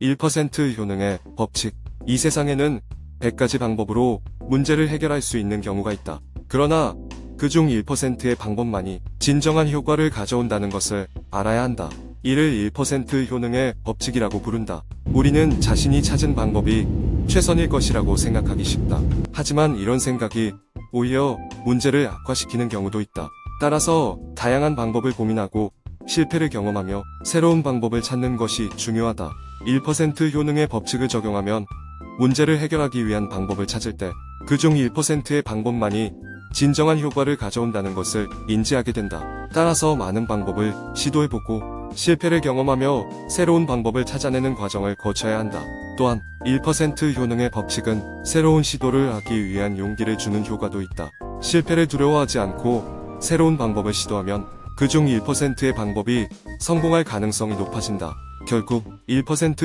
1% 효능의 법칙. 이 세상에는 100가지 방법으로 문제를 해결할 수 있는 경우가 있다. 그러나 그중 1%의 방법만이 진정한 효과를 가져온다는 것을 알아야 한다. 이를 1% 효능의 법칙이라고 부른다. 우리는 자신이 찾은 방법이 최선일 것이라고 생각하기 쉽다. 하지만 이런 생각이 오히려 문제를 악화시키는 경우도 있다. 따라서 다양한 방법을 고민하고 실패를 경험하며 새로운 방법을 찾는 것이 중요하다. 1% 효능의 법칙을 적용하면 문제를 해결하기 위한 방법을 찾을 때 그중 1%의 방법만이 진정한 효과를 가져온다는 것을 인지하게 된다. 따라서 많은 방법을 시도해보고 실패를 경험하며 새로운 방법을 찾아내는 과정을 거쳐야 한다. 또한 1% 효능의 법칙은 새로운 시도를 하기 위한 용기를 주는 효과도 있다. 실패를 두려워하지 않고 새로운 방법을 시도하면 그중 1%의 방법이 성공할 가능성이 높아진다. 결국 1%